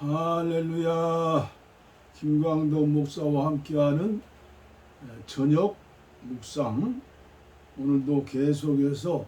할렐루야. 김광도 목사와 함께하는 저녁 묵상. 오늘도 계속해서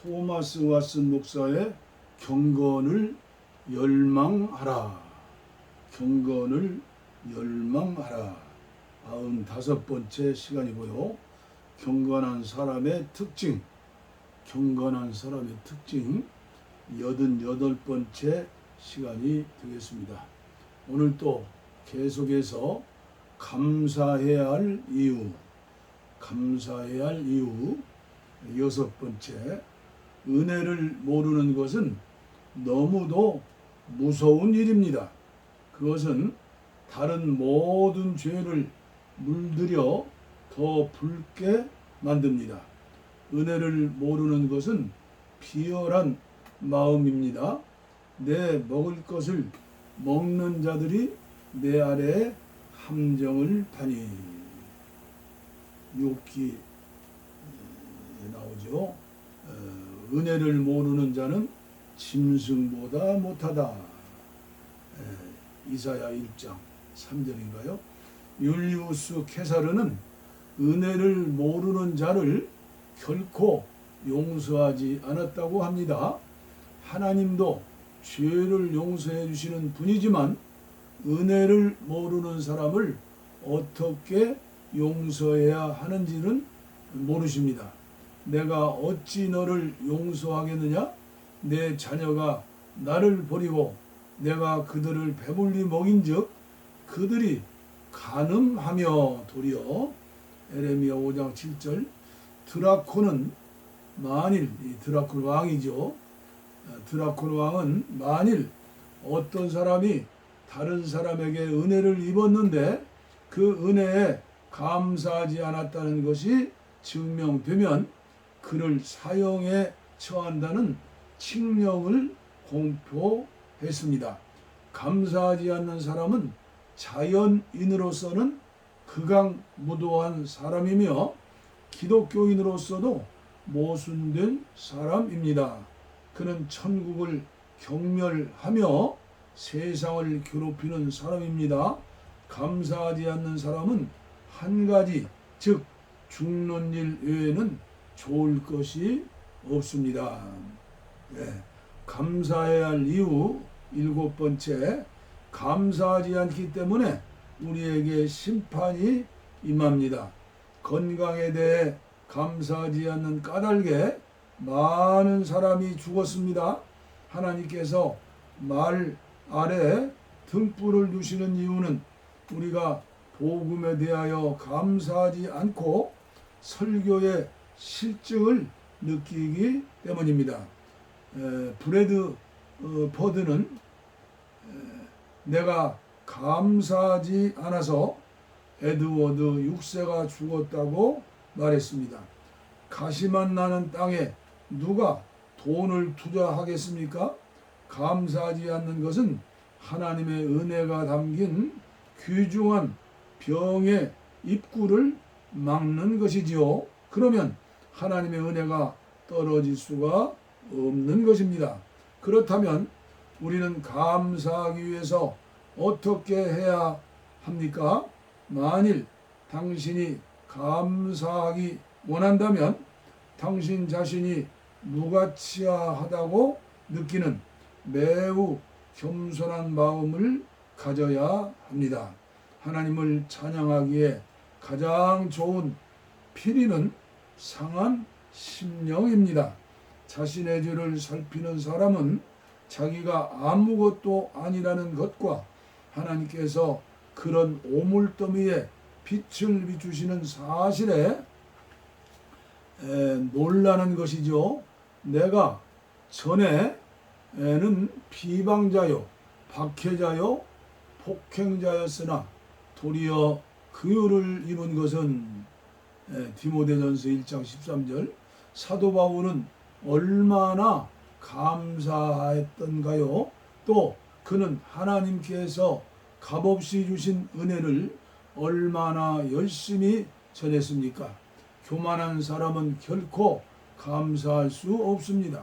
토마스 왓슨 목사의 경건을 열망하라. 경건을 열망하라. 아흔 다섯 번째 시간이고요. 경건한 사람의 특징. 경건한 사람의 특징. 여든 여덟 번째 시간이 되겠습니다. 오늘 또 계속해서 감사해야 할 이유, 감사해야 할 이유 여섯 번째 은혜를 모르는 것은 너무도 무서운 일입니다. 그것은 다른 모든 죄를 물들여 더 붉게 만듭니다. 은혜를 모르는 것은 비열한 마음입니다. 내 먹을 것을 먹는 자들이 내 아래에 함정을 파니 욥기에 나오죠. 어, 은혜를 모르는 자는 짐승보다 못하다. 에, 이사야 1장 3절인가요? 율리우스 케사르는 은혜를 모르는 자를 결코 용서하지 않았다고 합니다. 하나님도 죄를 용서해 주시는 분이지만 은혜를 모르는 사람을 어떻게 용서해야 하는지는 모르십니다. 내가 어찌 너를 용서하겠느냐? 내 자녀가 나를 버리고 내가 그들을 배불리 먹인즉 그들이 간음하며 도리어 에레미야 5장 7절 드라코는 만일 이 드라콜 왕이죠. 드라콜 왕은 만일 어떤 사람이 다른 사람에게 은혜를 입었는데 그 은혜에 감사하지 않았다는 것이 증명되면 그를 사형에 처한다는 칙령을 공표했습니다. 감사하지 않는 사람은 자연인으로서는 극악무도한 사람이며 기독교인으로서도 모순된 사람입니다. 그는 천국을 경멸하며 세상을 괴롭히는 사람입니다. 감사하지 않는 사람은 한 가지, 즉 죽는 일 외에는 좋을 것이 없습니다. 네. 감사해야 할 이유 일곱 번째, 감사하지 않기 때문에 우리에게 심판이 임합니다. 건강에 대해 감사하지 않는 까닭에 많은 사람이 죽었습니다. 하나님께서 말 아래 등불을 두시는 이유는 우리가 복음에 대하여 감사하지 않고 설교의 실증을 느끼기 때문입니다. 에, 브래드 어, 버드는 에, 내가 감사하지 않아서 에드워드 6세가 죽었다고 말했습니다. 가시만 나는 땅에 누가 돈을 투자하겠습니까? 감사하지 않는 것은 하나님의 은혜가 담긴 귀중한 병의 입구를 막는 것이지요. 그러면 하나님의 은혜가 떨어질 수가 없는 것입니다. 그렇다면 우리는 감사하기 위해서 어떻게 해야 합니까? 만일 당신이 감사하기 원한다면 당신 자신이 무가치하다고 느끼는 매우 겸손한 마음을 가져야 합니다. 하나님을 찬양하기에 가장 좋은 피리는 상한 심령입니다. 자신의 죄를 살피는 사람은 자기가 아무것도 아니라는 것과 하나님께서 그런 오물더미에 빛을 비추시는 사실에 에, 놀라는 것이죠. 내가 전에는 비방자요, 박해자요, 폭행자였으나 도리어 그유를 입은 것은 에, 디모데전서 1장 13절 사도 바울은 얼마나 감사했던가요? 또 그는 하나님께서 값없이 주신 은혜를 얼마나 열심히 전했습니까? 교만한 사람은 결코 감사할 수 없습니다.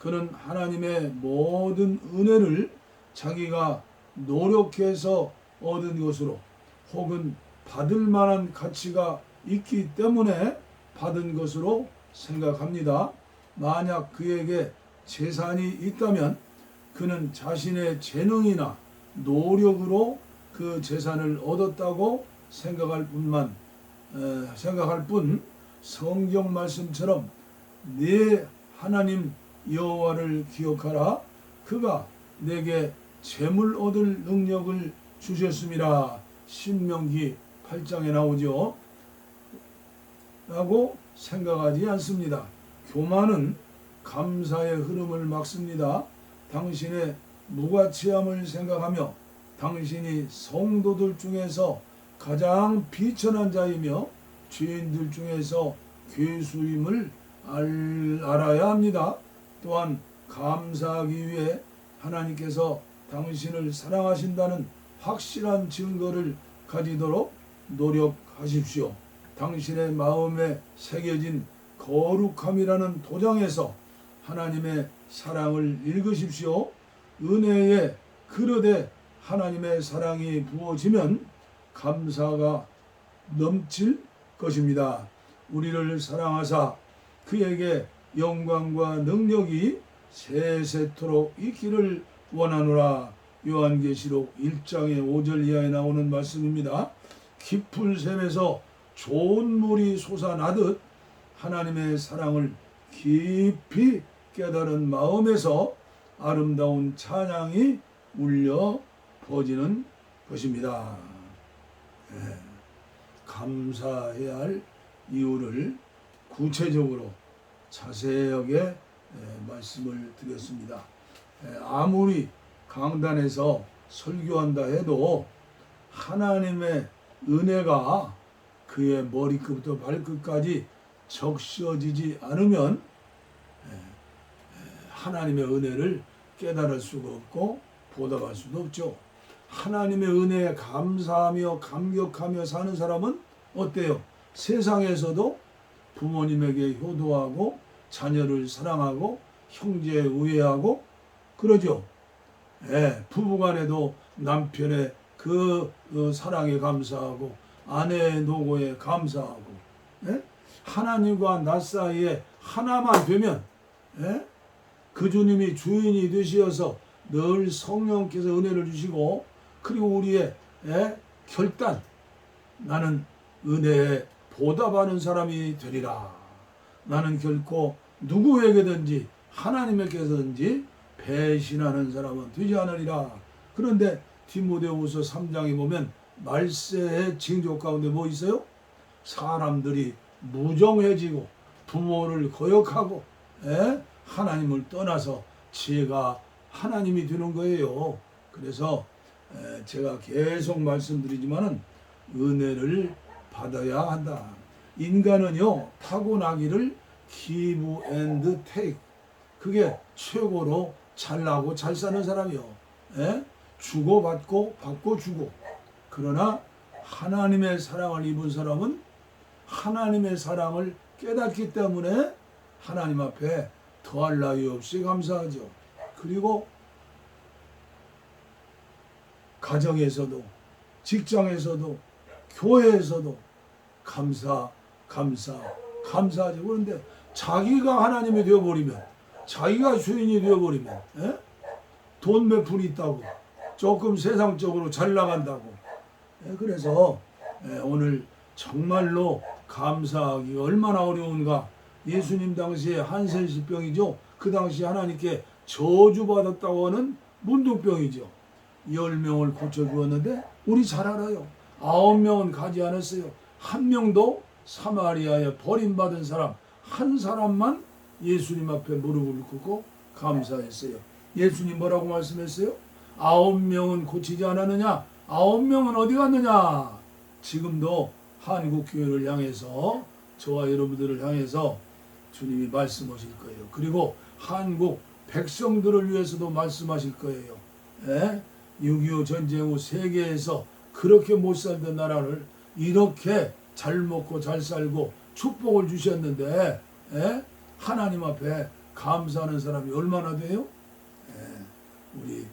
그는 하나님의 모든 은혜를 자기가 노력해서 얻은 것으로 혹은 받을 만한 가치가 있기 때문에 받은 것으로 생각합니다. 만약 그에게 재산이 있다면 그는 자신의 재능이나 노력으로 그 재산을 얻었다고 생각할 뿐만 에, 생각할 뿐 성경 말씀처럼 내 하나님 여호와를 기억하라 그가 내게 재물 얻을 능력을 주셨음이라 신명기 8장에 나오죠. 라고 생각하지 않습니다. 교만은 감사의 흐름을 막습니다. 당신의 무가치함을 생각하며 당신이 성도들 중에서 가장 비천한 자이며 죄인들 중에서 괴수임을 알, 알아야 합니다. 또한 감사하기 위해 하나님께서 당신을 사랑하신다는 확실한 증거를 가지도록 노력하십시오. 당신의 마음에 새겨진 거룩함이라는 도장에서 하나님의 사랑을 읽으십시오. 은혜의 그릇에 하나님의 사랑이 부어지면 감사가 넘칠 것입니다. 우리를 사랑하사 그에게 영광과 능력이 세세토록 있기를 원하노라. 요한계시록 1장의 5절 이하에 나오는 말씀입니다. 깊은 샘에서 좋은 물이 솟아나듯 하나님의 사랑을 깊이 깨달은 마음에서 아름다운 찬양이 울려 퍼지는 것입니다. 예, 감사해야 할 이유를 구체적으로 자세하게 예, 말씀을 드렸습니다. 예, 아무리 강단에서 설교한다 해도 하나님의 은혜가 그의 머리끝부터 발끝까지 적셔지지 않으면 예, 하나님의 은혜를 깨달을 수가 없고 보답할 수도 없죠. 하나님의 은혜에 감사하며 감격하며 사는 사람은 어때요? 세상에서도 부모님에게 효도하고 자녀를 사랑하고 형제에 우애하고 그러죠. 예, 부부간에도 남편의 그 어, 사랑에 감사하고 아내의 노고에 감사하고 예? 하나님과 나 사이에 하나만 되면 예? 그 주님이 주인이 되시어서 늘 성령께서 은혜를 주시고 그리고 우리의 예? 결단 나는 은혜에 보답하는 사람이 되리라. 나는 결코 누구에게든지 하나님에게든지 배신하는 사람은 되지 않으리라. 그런데 디모데후서 3장에 보면 말세의 징조 가운데 뭐 있어요? 사람들이 무정해지고 부모를 거역하고 에? 하나님을 떠나서 지혜가 하나님이 되는 거예요. 그래서 에, 제가 계속 말씀드리지만은 은혜를 받아야 한다. 인간은요 타고나기를 give and take 그게 최고로 잘나고 잘 사는 사람이요. 에? 주고 받고 받고 주고 그러나 하나님의 사랑을 입은 사람은 하나님의 사랑을 깨닫기 때문에 하나님 앞에 더할 나위 없이 감사하죠. 그리고 가정에서도 직장에서도 교회에서도 감사 감사 감사하죠. 그런데 자기가 하나님이 되어버리면 자기가 주인이 되어버리면 에? 돈몇 푼 있다고 조금 세상적으로 잘 나간다고 예, 그래서 예, 오늘 정말로 감사하기가 얼마나 어려운가 예수님 당시에 한센시병이죠 그 당시 하나님께 저주받았다고 하는 문둥병이죠 열 명을 고쳐 주었는데 우리 잘 알아요 아홉 명은 가지 않았어요 한 명도 사마리아에 버림받은 사람 한 사람만 예수님 앞에 무릎을 꿇고 감사했어요 예수님 뭐라고 말씀했어요? 아홉 명은 고치지 않았느냐? 아홉 명은 어디 갔느냐? 지금도 한국 교회를 향해서 저와 여러분들을 향해서 주님이 말씀하실 거예요. 그리고 한국 백성들을 위해서도 말씀하실 거예요. 예? 6.25 전쟁 후 세계에서 그렇게 못 살던 나라를 이렇게 잘 먹고 잘 살고 축복을 주셨는데 예? 하나님 앞에 감사하는 사람이 얼마나 돼요? 예, 우리 예,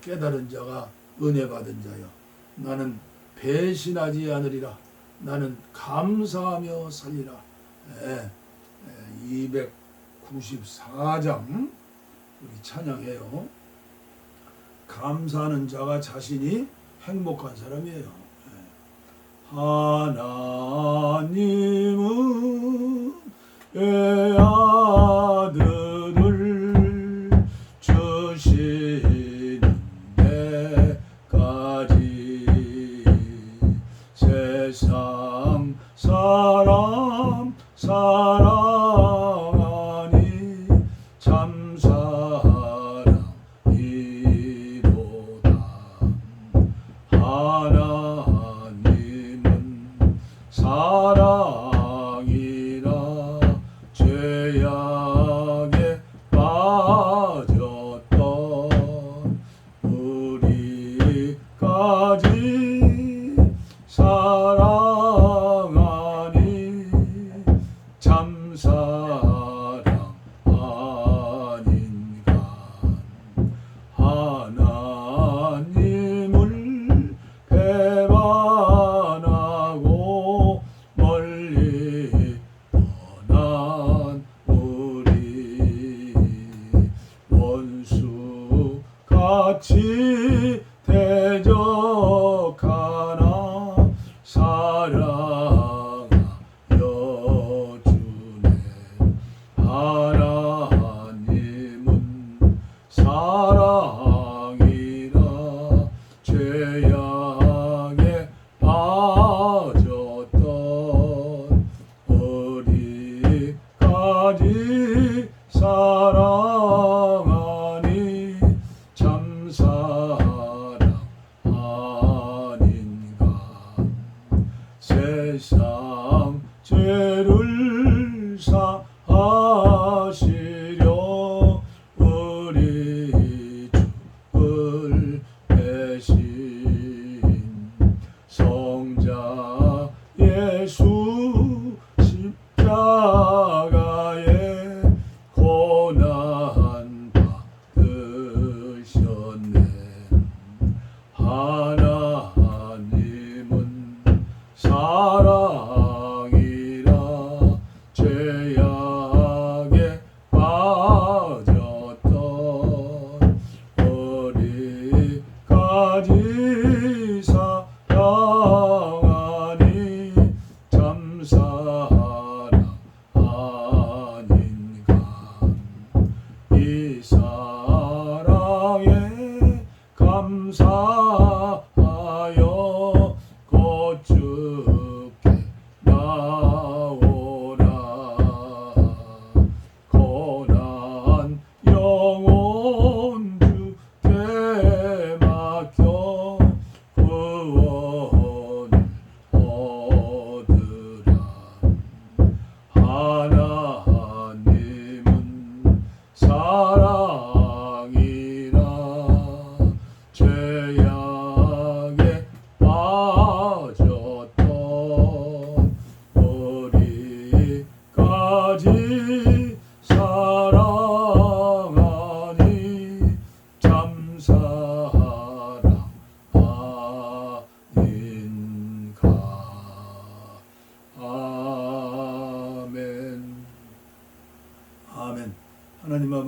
깨달은 자가 은혜 받은 자여 나는 배신하지 않으리라 나는 감사하며 살리라 예, 예, 294장 우리 찬양해요 감사하는 자가 자신이 행복한 사람이에요 예. 하나님은 내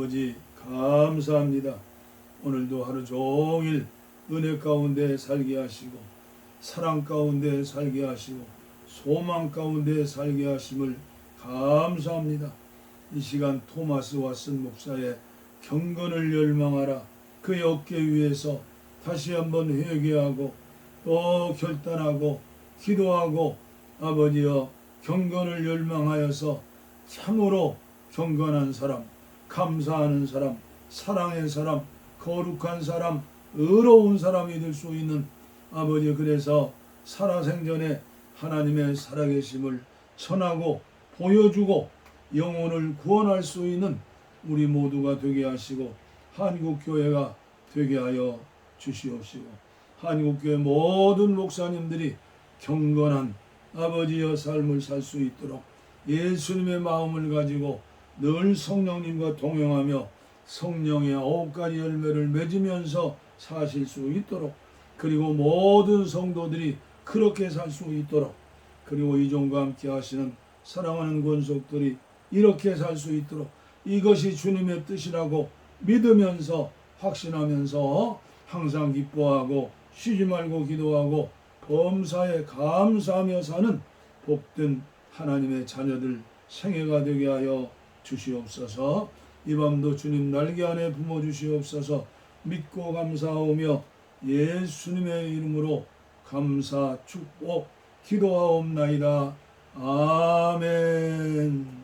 아버지 감사합니다. 오늘도 하루 종일 은혜 가운데 살게 하시고 사랑 가운데 살게 하시고 소망 가운데 살게 하심을 감사합니다. 이 시간 토마스 왓슨 목사의 경건을 열망하라 그 어깨 위에서 다시 한번 회개하고 또 결단하고 기도하고 아버지여 경건을 열망하여서 참으로 경건한 사람, 감사하는 사람, 사랑의 사람, 거룩한 사람, 의로운 사람이 될 수 있는 아버지 그래서 살아생전에 하나님의 살아계심을 전하고 보여주고 영혼을 구원할 수 있는 우리 모두가 되게 하시고 한국교회가 되게 하여 주시옵시고 한국교회 모든 목사님들이 경건한 아버지의 삶을 살 수 있도록 예수님의 마음을 가지고 늘 성령님과 동행하며 성령의 아홉 가지 열매를 맺으면서 사실 수 있도록 그리고 모든 성도들이 그렇게 살 수 있도록 그리고 이종과 함께 하시는 사랑하는 권속들이 이렇게 살 수 있도록 이것이 주님의 뜻이라고 믿으면서 확신하면서 항상 기뻐하고 쉬지 말고 기도하고 범사에 감사하며 사는 복된 하나님의 자녀들 생애가 되게 하여 주시옵소서. 이 밤도 주님 날개 안에 품어 주시옵소서. 믿고 감사하오며 예수님의 이름으로 감사 축복 기도하옵나이다. 아멘